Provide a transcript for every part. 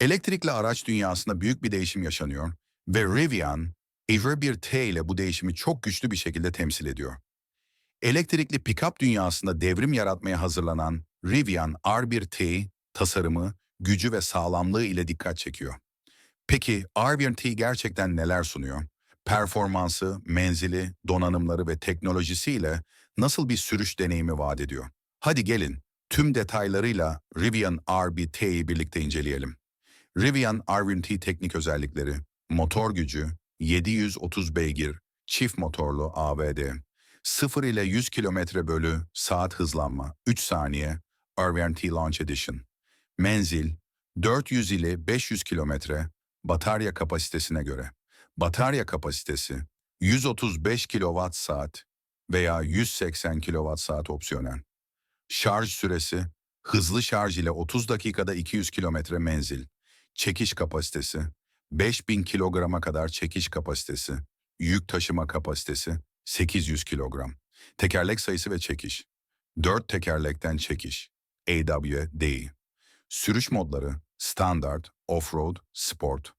Elektrikli araç dünyasında büyük bir değişim yaşanıyor ve Rivian, Ever bir T ile bu değişimi çok güçlü bir şekilde temsil ediyor. Elektrikli pick-up dünyasında devrim yaratmaya hazırlanan Rivian R1T tasarımı, gücü ve sağlamlığı ile dikkat çekiyor. Peki R1T gerçekten neler sunuyor? Performansı, menzili, donanımları ve teknolojisiyle nasıl bir sürüş deneyimi vaat ediyor? Hadi gelin tüm detaylarıyla Rivian R1T'yi birlikte inceleyelim. Rivian R1T teknik özellikleri, motor gücü, 730 beygir, çift motorlu AVD, 0 ile 100 km bölü saat hızlanma, 3 saniye, R1T Launch Edition. Menzil, 400 ile 500 kilometre, batarya kapasitesine göre. Batarya kapasitesi, 135 kWh saat veya 180 kWh saat opsiyonel. Şarj süresi, hızlı şarj ile 30 dakikada 200 kilometre menzil. Çekiş kapasitesi, 5000 kilograma kadar çekiş kapasitesi. Yük taşıma kapasitesi, 800 kilogram. Tekerlek sayısı ve çekiş. 4 tekerlekten çekiş. AWD. Sürüş modları, standart, off-road, sport.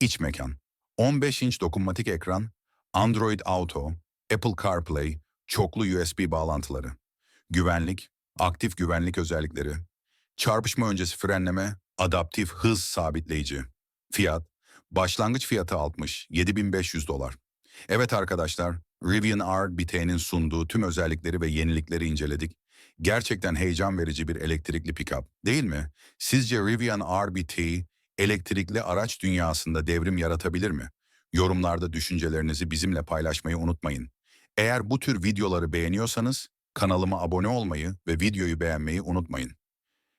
İç mekan. 15 inç dokunmatik ekran, Android Auto, Apple CarPlay, çoklu USB bağlantıları. Güvenlik, aktif güvenlik özellikleri. Çarpışma öncesi frenleme, adaptif hız sabitleyici. Fiyat, başlangıç fiyatı 60, 7500 dolar. Evet arkadaşlar, Rivian R BT'nin sunduğu tüm özellikleri ve yenilikleri inceledik. Gerçekten heyecan verici bir elektrikli pick-up, değil mi? Sizce Rivian R BT elektrikli araç dünyasında devrim yaratabilir mi? Yorumlarda düşüncelerinizi bizimle paylaşmayı unutmayın. Eğer bu tür videoları beğeniyorsanız kanalıma abone olmayı ve videoyu beğenmeyi unutmayın.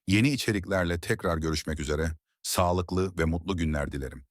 Yeni içeriklerle tekrar görüşmek üzere. Sağlıklı ve mutlu günler dilerim.